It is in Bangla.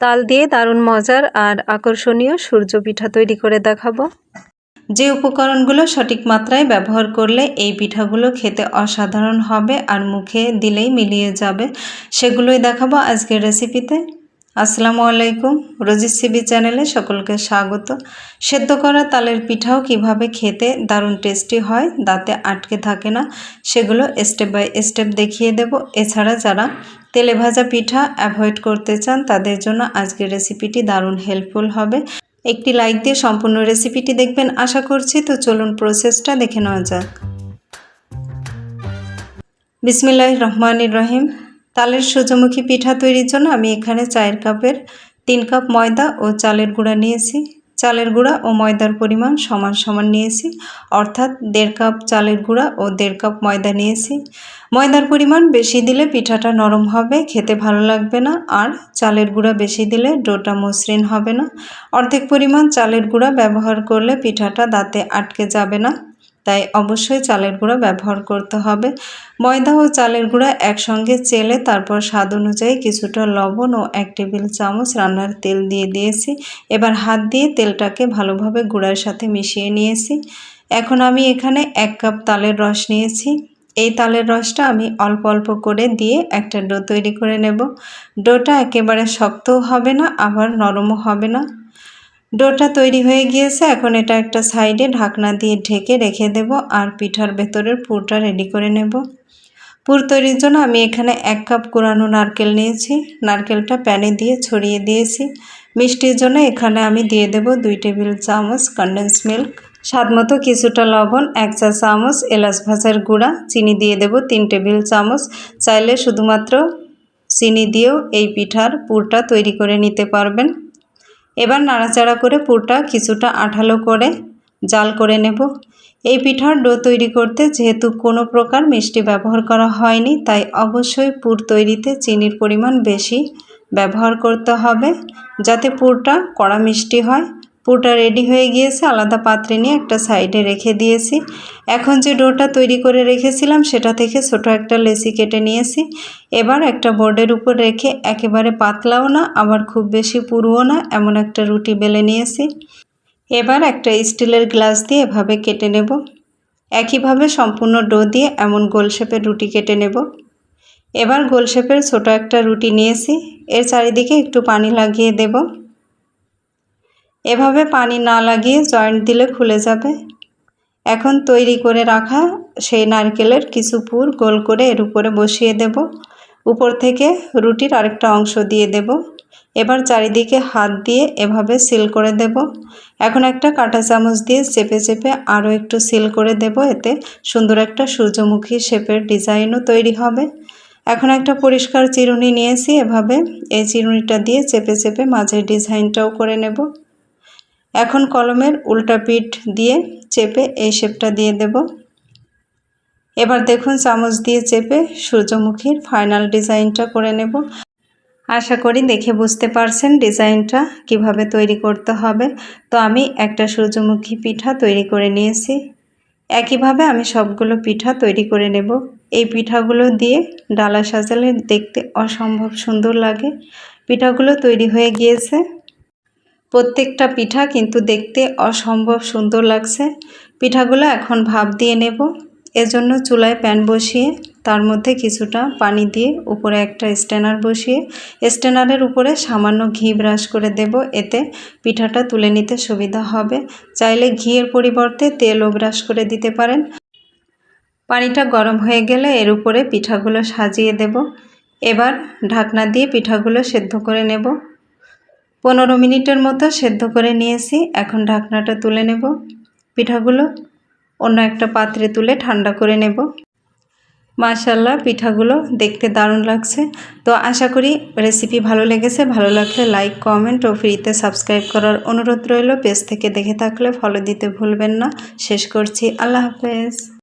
তাল দিয়ে দারুণ মজার আর আকর্ষণীয় সূর্য পিঠা তৈরি করে দেখাবো। যে উপকরণগুলো সঠিক মাত্রায় ব্যবহার করলে এই পিঠাগুলো খেতে অসাধারণ হবে আর মুখে দিলেই মিলিয়ে যাবে, সেগুলোই দেখাবো আজকের রেসিপিতে আসসালামু আলাইকুম। রোজিস সিবি চ্যানেলে সকলকে স্বাগত। সেদ্ধ করা তালের পিঠাও কীভাবে খেতে দারুণ টেস্টি হয়, দাঁতে আটকে থাকে না, সেগুলো স্টেপ বাই স্টেপ দেখিয়ে দেব। এছাড়া যারা তেলে ভাজা পিঠা অ্যাভয়েড করতে চান, তাদের জন্য আজকের রেসিপিটি দারুণ হেল্পফুল হবে। একটি লাইক দিয়ে সম্পূর্ণ রেসিপিটি দেখবেন। আশা করছি তো চলুন প্রসেসটা দেখে নেওয়া যাক। বিসমিল্লাহ রহমান রহিম। তালের সূর্যমুখী পিঠা তৈরির জন্য আমি এখানে চায়ের কাপের তিন কাপ ময়দা ও চালের গুঁড়া নিয়েছি। চালের গুঁড়া ও ময়দার পরিমাণ সমান সমান নিয়েছি, অর্থাৎ দেড় কাপ চালের গুঁড়া ও দেড় কাপ ময়দা নিয়েছি। ময়দার পরিমাণ বেশি দিলে পিঠাটা নরম হবে, খেতে ভালো লাগবে না, আর চালের গুঁড়া বেশি দিলে ডোটা মসৃণ হবে না। অর্ধেক পরিমাণ চালের গুঁড়া ব্যবহার করলে পিঠাটা দাঁতে আটকে যাবে না। তাই অবশ্যই চালের গুঁড়া ব্যবহার করতে হবে। ময়দা ও চালের গুঁড়া একসঙ্গে চেলে তারপর স্বাদ অনুযায়ী কিছুটা লবণ ও এক টেবিল চামচ রান্নার তেল দিয়ে দিয়েছি। এবার হাত দিয়ে তেলটাকে ভালোভাবে গুঁড়ার সাথে মিশিয়ে নিয়েছি। এখন আমি এখানে এক কাপ তালের রস নিয়েছি। এই তালের রসটা আমি অল্প অল্প করে দিয়ে একটা ডো তৈরি করে নেব। ডোটা একেবারে শক্তও হবে না, আবার নরমও হবে না। ডোটা তৈরি হয়ে গিয়েছে, এখন এটা একটা সাইডে ঢাকনা দিয়ে ঢেকে রেখে দেব আর পিঠার ভেতরের পুরটা রেডি করে নেব। পুর তৈরির জন্য আমি এখানে এক কাপ কোরানো নারকেল নিয়েছি, নারকেলটা প্যানে দিয়ে ছড়িয়ে দিয়েছি। মিষ্টির জন্য এখানে আমি দিয়ে দেব দুই টেবিল চামচ কন্ডেন্স মিল্ক স্বাদ মতো কিছুটা লবণ, এক চা চামচ এলাচ ভাজার গুঁড়া, চিনি দিয়ে দেব তিন টেবিল চামচ। চাইলে শুধুমাত্র চিনি দিয়েও এই পিঠার পুরটা তৈরি করে নিতে পারবেন। এবার নাড়াচাড়া করে পুরটা কিছুটা আঠালো করে জাল করে নেব। এই পিঠার ডো তৈরি করতে যেহেতু কোনো প্রকার মিষ্টি ব্যবহার করা হয়নি, তাই অবশ্যই পুর তৈরিতে চিনির পরিমাণ বেশি ব্যবহার করতে হবে যাতে পুরটা কড়া মিষ্টি হয়। পুরটা রেডি হয়ে গিয়েছে, আলাদা পাত্রে নিয়ে একটা সাইডে রেখে দিয়েছি। এখন যে ডোটা তৈরি করে রেখেছিলাম, সেটা থেকে ছোট একটা লেসি কেটে নিয়েছি। এবার একটা বোর্ডের উপর রেখে একেবারে পাতলাও না, আবার খুব বেশি পুরুও না, এমন একটা রুটি বেলে নিয়েছি। এবার একটা স্টিলের গ্লাস দিয়ে এভাবে কেটে নেব। একইভাবে সম্পূর্ণ ডো দিয়ে এমন গোল শেপের রুটি কেটে নেব। এবার গোল শেপের ছোটো একটা রুটি নিয়েছি। এর চারিদিকে একটু পানি লাগিয়ে দেব। এভাবে পানি না লাগিয়ে জয়েন্ট দিলে খুলে যাবে। এখন তৈরি করে রাখা সেই নারকেলের কিছু পুর গোল করে এর উপরে বসিয়ে দেব। উপর থেকে রুটির আরেকটা অংশ দিয়ে দেব। এবার চারিদিকে হাত দিয়ে এভাবে সিল করে দেব। এখন একটা কাঁটা চামচ দিয়ে চেপে চেপে আরও একটু সিল করে দেব। এতে সুন্দর একটা সূর্যমুখী শেপের ডিজাইনও তৈরি হবে। এখন একটা পরিষ্কার চিরুনি নিয়েছি। এভাবে এই চিরুনিটা দিয়ে চেপে চেপে মাঝের ডিজাইনটাও করে নেব। এখন কলমের উল্টা পিঠ দিয়ে চেপে এই শেপটা দিয়ে দেব। এবার দেখুন চামচ দিয়ে চেপে সূর্যমুখীর ফাইনাল ডিজাইনটা করে নেব। আশা করি দেখে বুঝতে পারছেন ডিজাইনটা কীভাবে তৈরি করতে হবে। তো আমি একটা সূর্যমুখী পিঠা তৈরি করে নিয়েছি। একইভাবে আমি সবগুলো পিঠা তৈরি করে নেব। এই পিঠাগুলো দিয়ে ডালা সাজালে দেখতে অসম্ভব সুন্দর লাগে। পিঠাগুলো তৈরি হয়ে গিয়েছে। প্রত্যেকটা পিঠা কিন্তু দেখতে অসম্ভব সুন্দর লাগছে। পিঠাগুলো এখন ভাপ দিয়ে নেব। এজন্য চুলায় প্যান বসিয়ে তার মধ্যে কিছুটা পানি দিয়ে উপরে একটা স্ট্যানার বসিয়ে স্ট্যানারের উপরে সামান্য ঘি ব্রাশ করে দেব। এতে পিঠাটা তুলে নিতে সুবিধা হবে। চাইলে ঘিয়ের পরিবর্তে তেলও ব্রাশ করে দিতে পারেন। পানিটা গরম হয়ে গেলে এর উপরে পিঠাগুলো সাজিয়ে দেব। এবার ঢাকনা দিয়ে পিঠাগুলো সেদ্ধ করে নেব। পনেরো মিনিটের মতো সেদ্ধ করে নিয়েছি। এখন ঢাকনাটা তুলে নেব। পিঠাগুলো অন্য একটা পাত্রে তুলে ঠান্ডা করে নেব। মাশাল্লাহ পিঠাগুলো দেখতে দারুণ লাগছে। তো আশা করি রেসিপি ভালো লেগেছে। ভালো লাগলে লাইক, কমেন্ট ও ফ্রিতে সাবস্ক্রাইব করার অনুরোধ রইল। পেজ থেকে দেখে থাকলে ফলো দিতে ভুলবেন না। শেষ করছি। আল্লাহ হাফেজ।